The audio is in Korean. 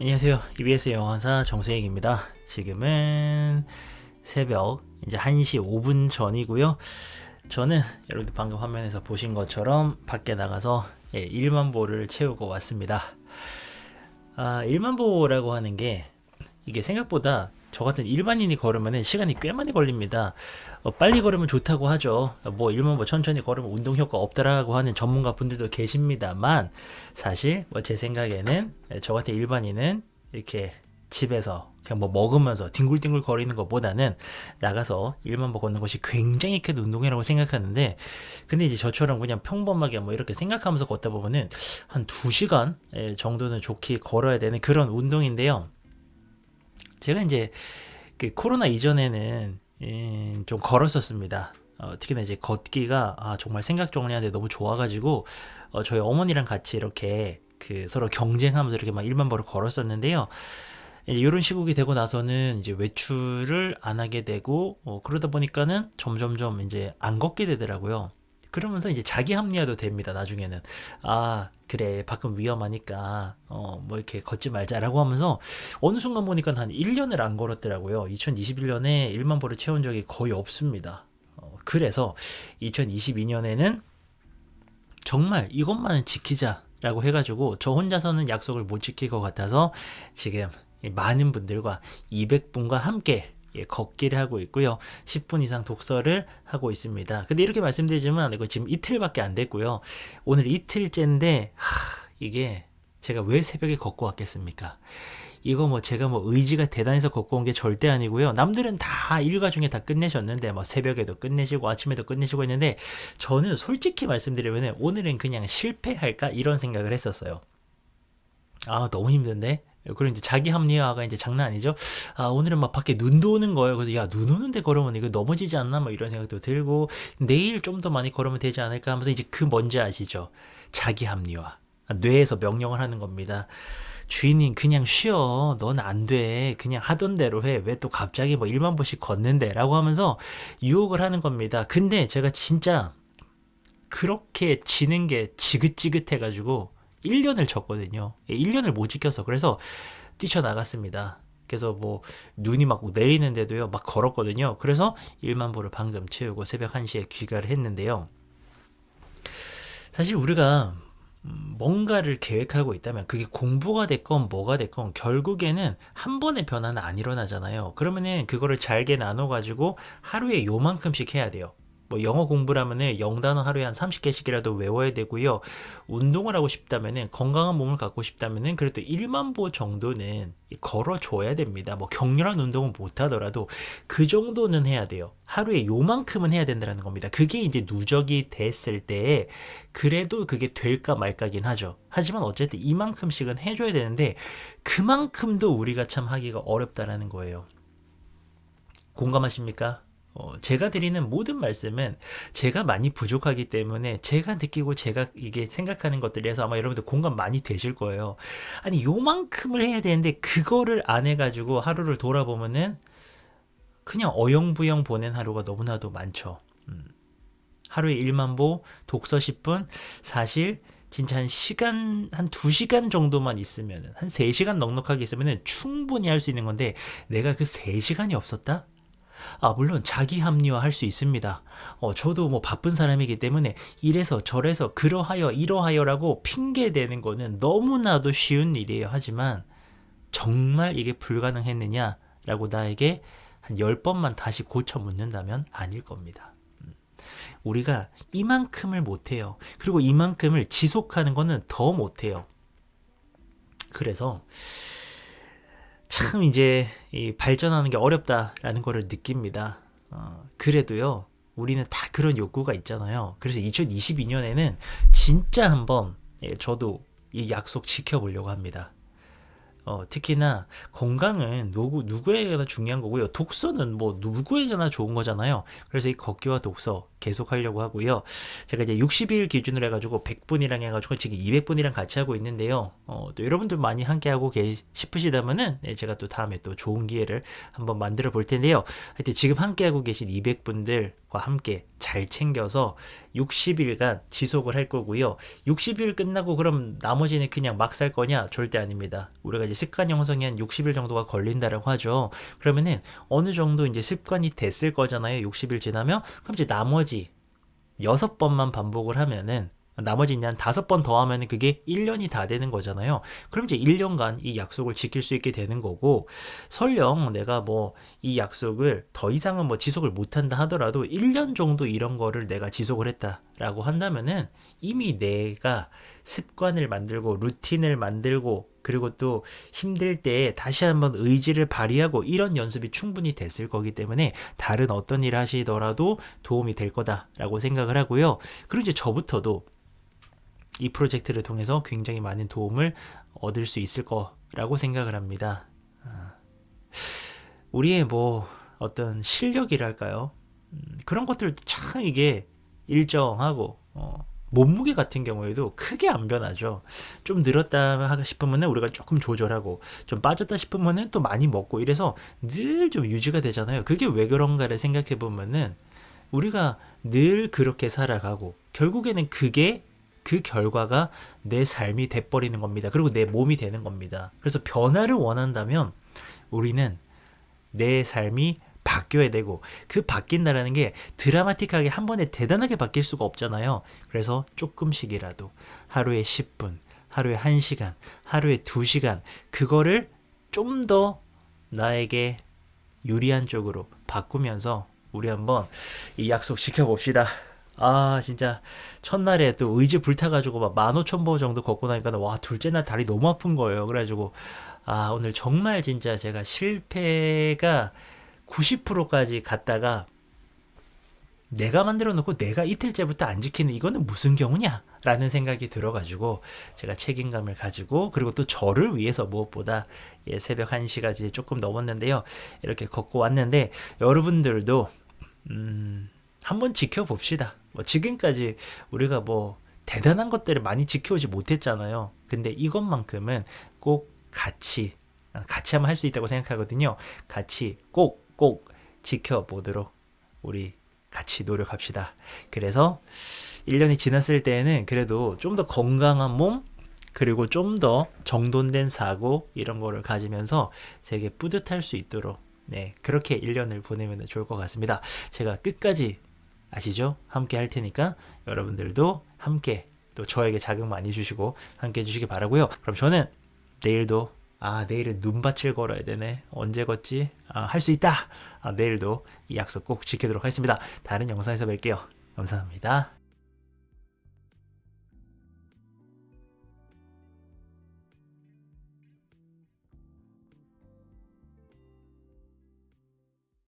안녕하세요. EBS 영화사 정세익입니다. 지금은 새벽 이제 1시 5분 전이고요. 저는 여러분들 방금 화면에서 보신 것처럼 밖에 나가서 예, 1만 보를 채우고 왔습니다. 아, 1만 보라고 하는 게 이게 생각보다 저 같은 일반인이 걸으면 시간이 꽤 많이 걸립니다. 어, 빨리 걸으면 좋다고 하죠. 뭐 1만 보 천천히 걸으면 운동 효과 없다라고 하는 전문가 분들도 계십니다만 사실 뭐 제 생각에는 저 같은 일반인은 이렇게 집에서 그냥 뭐 먹으면서 뒹굴뒹굴 거리는 것보다는 나가서 1만 보 걷는 것이 굉장히 큰 운동이라고 생각하는데 근데 이제 저처럼 그냥 평범하게 뭐 이렇게 생각하면서 걷다 보면은 한 2시간 정도는 좋게 걸어야 되는 그런 운동인데요. 제가 이제 그 코로나 이전에는 음, 좀 걸었었습니다. 어, 특히나 이제 걷기가 아, 정말 생각 정리하는데 너무 좋아가지고 어, 저희 어머니랑 같이 이렇게 그 서로 경쟁하면서 이렇게 막 1만 보를 걸었었는데요. 이런 시국이 되고 나서는 이제 외출을 안 하게 되고 어, 그러다 보니까는 점점점 이제 안 걷게 되더라고요. 그러면서 이제 자기 합리화도 됩니다. 나중에는 아 그래 밖은 위험하니까 어 뭐 이렇게 걷지 말자라고 하면서 어느 순간 보니까 한 1년을 안 걸었더라고요. 2021년에 1만 보를 채운 적이 거의 없습니다. 어, 그래서 2022년에는 정말 이것만은 지키자라고 해가지고 저 혼자서는 약속을 못 지킬 것 같아서 지금 많은 분들과 200분과 함께 예, 걷기를 하고 있고요. 10분 이상 독서를 하고 있습니다. 근데 이렇게 말씀드리지만 이거 지금 이틀밖에 안 됐고요. 오늘 이틀째인데 하, 이게 제가 왜 새벽에 걷고 왔겠습니까? 이거 뭐 제가 뭐 의지가 대단해서 걷고 온 게 절대 아니고요. 남들은 다 일과 중에 다 끝내셨는데 뭐 새벽에도 끝내시고 아침에도 끝내시고 했는데 저는 솔직히 말씀드리면 오늘은 그냥 실패할까 이런 생각을 했었어요. 아 너무 힘든데 그리고 이제 자기 합리화가 이제 장난 아니죠. 아, 오늘은 막 밖에 눈도 오는 거예요. 그래서 야, 눈 오는데 걸으면 이거 넘어지지 않나? 뭐 이런 생각도 들고, 내일 좀 더 많이 걸으면 되지 않을까 하면서 이제 그 뭔지 아시죠? 자기 합리화. 뇌에서 명령을 하는 겁니다. 주인님 그냥 쉬어. 넌 안 돼. 그냥 하던 대로 해. 왜 또 갑자기 뭐 1만 보씩 걷는데? 라고 하면서 유혹을 하는 겁니다. 근데 제가 진짜 그렇게 지는 게 지긋지긋해가지고 1년을 졌거든요. 1년을 못 지켰어. 그래서 뛰쳐나갔습니다. 그래서 뭐 눈이 막 내리는데도요. 막 걸었거든요. 그래서 1만 보를 방금 채우고 새벽 1시에 귀가를 했는데요. 사실 우리가 뭔가를 계획하고 있다면 그게 공부가 됐건 뭐가 됐건 결국에는 한 번의 변화는 안 일어나잖아요. 그러면은 그거를 잘게 나눠 가지고 하루에 요만큼씩 해야 돼요. 뭐 영어 공부라면은 영단어 하루에 한 30개씩이라도 외워야 되고요. 운동을 하고 싶다면은 건강한 몸을 갖고 싶다면은 그래도 1만 보 정도는 걸어 줘야 됩니다. 뭐 격렬한 운동은 못 하더라도 그 정도는 해야 돼요. 하루에 요만큼은 해야 된다는 겁니다. 그게 이제 누적이 됐을 때 그래도 그게 될까 말까긴 하죠. 하지만 어쨌든 이만큼씩은 해줘야 되는데 그만큼도 우리가 참 하기가 어렵다라는 거예요. 공감하십니까? 어, 제가 드리는 모든 말씀은 제가 많이 부족하기 때문에 제가 느끼고 제가 이게 생각하는 것들이라서 아마 여러분들 공감 많이 되실 거예요. 아니, 요만큼을 해야 되는데 그거를 안 해가지고 하루를 돌아보면은 그냥 어영부영 보낸 하루가 너무나도 많죠. 음. 하루에 1만 보, 독서 10분, 사실 진짜 한 시간, 한 2시간 정도만 있으면, 한 3시간 넉넉하게 있으면 충분히 할 수 있는 건데, 내가 그 3시간이 없었다? 아, 물론 자기 합리화 할 수 있습니다. 어, 저도 뭐 바쁜 사람이기 때문에 이래서 저래서 그러하여 이러하여라고 핑계 대는 거는 너무나도 쉬운 일이에요. 하지만 정말 이게 불가능했느냐라고 나에게 한 10번만 다시 고쳐 묻는다면 아닐 겁니다. 음. 우리가 이만큼을 못해요. 그리고 이만큼을 지속하는 거는 더 못해요. 그래서 참 이제 발전하는 게 어렵다라는 것을 느낍니다. 어, 그래도요, 우리는 다 그런 욕구가 있잖아요. 그래서 2022년에는 진짜 한번 예, 저도 이 약속 지켜보려고 합니다. 어, 특히나 건강은 누구, 누구에게나 중요한 거고요. 독서는 뭐 누구에게나 좋은 거잖아요. 그래서 이 걷기와 독서 계속 하려고 하고요. 제가 이제 60일 기준으로 해가지고 100분이랑 해가지고 지금 200분이랑 같이 하고 있는데요. 어, 또 여러분들 많이 함께 하고 계 싶으시다면은 네, 제가 또 다음에 또 좋은 기회를 한번 만들어 볼 텐데요. 하여튼 지금 함께 하고 계신 200분들과 함께 잘 챙겨서 60일간 지속을 할 거고요. 60일 끝나고 그럼 나머지는 그냥 막 살 거냐? 절대 아닙니다. 우리가 이제 습관 형성이 한 60일 정도가 걸린다라고 하죠. 그러면은 어느 정도 이제 습관이 됐을 거잖아요. 60일 지나면 그럼 이제 나머지 여섯 번만 반복을 하면은 나머지 이제 한 다섯 번 더 하면은 그게 1년이 다 되는 거잖아요. 그럼 이제 1년간 이 약속을 지킬 수 있게 되는 거고 설령 내가 뭐 이 약속을 더 이상은 뭐 지속을 못 한다 하더라도 1년 정도 이런 거를 내가 지속을 했다라고 한다면은 이미 내가 습관을 만들고 루틴을 만들고 그리고 또 힘들 때 다시 한번 의지를 발휘하고 이런 연습이 충분히 됐을 거기 때문에 다른 어떤 일 하시더라도 도움이 될 거다라고 생각을 하고요. 그리고 이제 저부터도 이 프로젝트를 통해서 굉장히 많은 도움을 얻을 수 있을 거라고 생각을 합니다. 아, 우리의 뭐 어떤 실력이랄까요? 음, 그런 것들 참 이게 일정하고 어, 몸무게 같은 경우에도 크게 안 변하죠. 좀 늘었다 싶으면 우리가 조금 조절하고 좀 빠졌다 싶으면 또 많이 먹고 이래서 늘 좀 유지가 되잖아요. 그게 왜 그런가를 생각해 보면은 우리가 늘 그렇게 살아가고 결국에는 그게 그 결과가 내 삶이 돼버리는 겁니다. 그리고 내 몸이 되는 겁니다. 그래서 변화를 원한다면 우리는 내 삶이 바뀌어야 되고 그 바뀐다라는 게 드라마틱하게 한 번에 대단하게 바뀔 수가 없잖아요. 그래서 조금씩이라도 하루에 10분, 하루에 1시간, 하루에 2시간 그거를 좀 더 나에게 유리한 쪽으로 바꾸면서 우리 한번 이 약속 지켜봅시다. 아 진짜 첫날에 또 의지 불타가지고 막 15,000보 정도 걷고 나니까 와 둘째 날 다리 너무 아픈 거예요. 그래가지고 아 오늘 정말 진짜 제가 실패가 90%까지 갔다가 내가 만들어 놓고 내가 이틀째부터 안 지키는 이거는 무슨 경우냐? 라는 생각이 들어가지고 제가 책임감을 가지고 그리고 또 저를 위해서 무엇보다 예, 새벽 1시까지 조금 넘었는데요. 이렇게 걷고 왔는데 여러분들도 음, 한번 지켜봅시다. 뭐 지금까지 우리가 뭐 대단한 것들을 많이 지켜오지 못했잖아요. 근데 이것만큼은 꼭 같이 같이 하면 할 수 있다고 생각하거든요. 같이 꼭 꼭 지켜보도록 우리 같이 노력합시다. 그래서 1년이 지났을 때에는 그래도 좀 더 건강한 몸 그리고 좀 더 정돈된 사고 이런 거를 가지면서 되게 뿌듯할 수 있도록 네, 그렇게 1년을 보내면 좋을 것 같습니다. 제가 끝까지 아시죠? 함께 할 테니까 여러분들도 함께 또 저에게 자극 많이 주시고 함께 해주시기 바라고요. 그럼 저는 내일도 아 내일은 눈밭을 걸어야 되네 언제 걷지? 아, 할수 있다. 아, 내일도 이 약속 꼭 지키도록 하겠습니다. 다른 영상에서 뵐게요. 감사합니다.